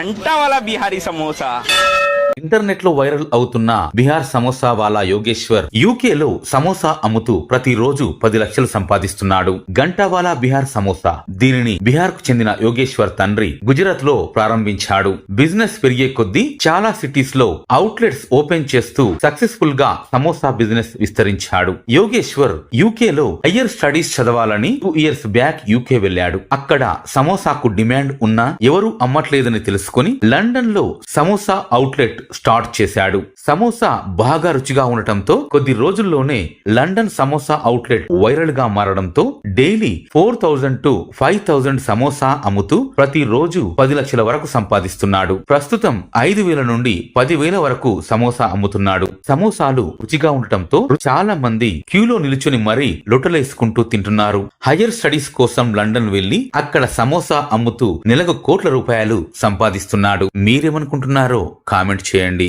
ಅಂಟಾವಲ್ಲ ಬಿಹಾರಿ ಸಮೋಸಾ. ఇంటర్నెట్లో వైరల్ అవుతున్న బిహార్ సమోసా వాలా యోగేశ్వర్ యూకే లో సమోసా అమ్ముతూ ప్రతిరోజు పది లక్షలు సంపాదిస్తున్నాడు. గంటావాలా బిహార్ సమోసా దీనిని బీహార్కు చెందిన యోగేశ్వర్ తండ్రి గుజరాత్లో ప్రారంభించాడు. బిజినెస్ పెరిగే కొద్దీ చాలా సిటీస్లో అవుట్లెట్స్ ఓపెన్ చేస్తూ సక్సెస్ఫుల్గా సమోసా బిజినెస్ విస్తరించాడు. యోగేశ్వర్ యూకే లో హయ్యర్ స్టడీస్ చదవాలని టూ ఇయర్స్ బ్యాక్ యూకే వెళ్ళాడు. అక్కడ సమోసాకు డిమాండ్ ఉన్నా ఎవరూ అమ్మట్లేదని తెలుసుకుని లండన్లో సమోసా అవుట్లెట్ స్టార్ట్ చేశాడు. సమోసా బాగా రుచిగా ఉండటంతో కొద్ది రోజుల్లోనే లండన్ సమోసా అవుట్లెట్ వైరల్గా మారడంతో daily four thousand to five thousand samosa అమ్ముతూ ప్రతి రోజు పది లక్షల వరకు సంపాదిస్తున్నాడు. ప్రస్తుతం ఐదు వేల నుండి పది వేల వరకు సమోసా అమ్ముతున్నాడు. సమోసాలు రుచిగా ఉండటంతో చాలా మంది క్యూలో నిలుచుని మరీ లొట్టలేసుకుంటూ తింటున్నారు. హయ్యర్ స్టడీస్ కోసం లండన్ వెళ్ళి అక్కడ సమోసా అమ్ముతూ నెలకు కోట్ల రూపాయలు సంపాదిస్తున్నాడు. మీరేమనుకుంటున్నారో కామెంట్ చేయండి.